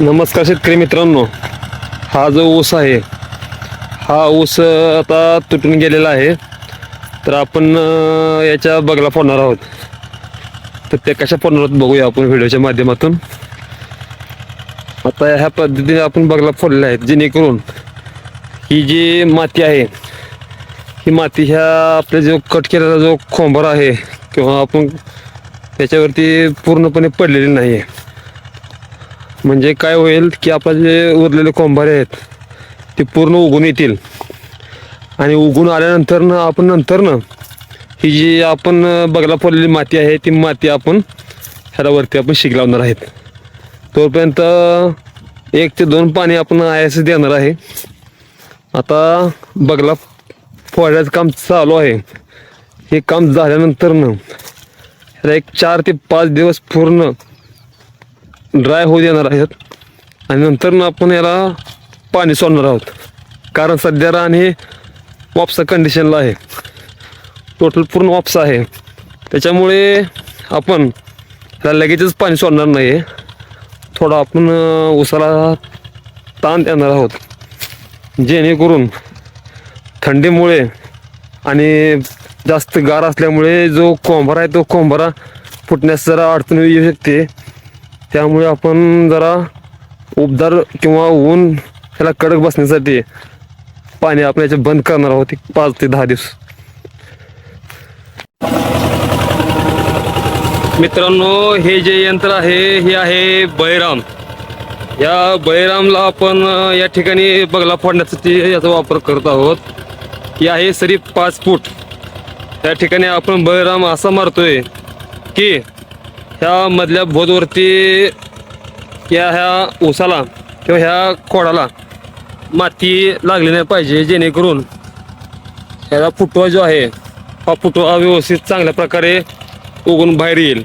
नमस्कार शेतकरी मित्रांनो. हा जो ऊस आहे हा ऊस आता तुटून गेलेला आहे. तर आपण याच्या बगला फोडणार आहोत. तर ते कशा फोडणार आहोत बघूया आपण व्हिडिओच्या माध्यमातून. आता ह्या पद्धतीने आपण बगला फोडलेला आहे जेणेकरून ही जी माती आहे ही माती ह्या आपल्या जो कट केलेला जो खोंबर आहे किंवा आपण त्याच्यावरती पूर्णपणे पडलेली नाही आहे म्हणजे काय होईल की आपण जे उरलेले कोंभारे आहेत ते पूर्ण उगून येतील. आणि उगून आल्यानंतर ना आपण नंतर ना ही जी आपण बगला फोडलेली माती आहे ती माती आपण ह्यालावरती आपण शिक लावणार आहेत. तोपर्यंत एक ते दोन पाणी आपण आयास देणार आहे. आता बगला फोडायचं काम चालू आहे. हे काम झाल्यानंतर ना एक चार ते पाच दिवस पूर्ण ड्राय होऊ देणार आहेत. आणि नंतर ना आपण याला पाणी सोडणार आहोत. कारण सध्या रान हे वापसा कंडिशनला आहे. टोटल पूर्ण वापसा आहे. त्याच्यामुळे आपण ह्याला लगेचच पाणी सोडणार नाही आहे थोडं आपण उसाला ताण देणार आहोत. जेणेकरून थंडीमुळे आणि जास्त गार असल्यामुळे जो कोंबरा आहे तो कोंभारा फुटण्यास जरा अडचण येऊ शकते. त्यामुळे आपण जरा उबदार किंवा ऊन ह्याला कडक बसण्यासाठी पाणी आपण याच्यात बंद करणार आहोत पाच ते दहा दिवस. मित्रांनो हे जे यंत्र आहे हे आहे बैराम या बैरामला आपण या ठिकाणी बगला फोडण्यासाठी याचा वापर करत आहोत. ही आहे सरी पाच फूट. त्या ठिकाणी आपण बैराम असा मारतोय की ह्या मधल्या बोधवरती या ह्या ऊसाला किंवा ह्या खोडाला माती लागली नाही पाहिजे जेणेकरून ह्याला फुटवा जो आहे हा फुटवा व्यवस्थित चांगल्या प्रकारे उगून बाहेर येईल.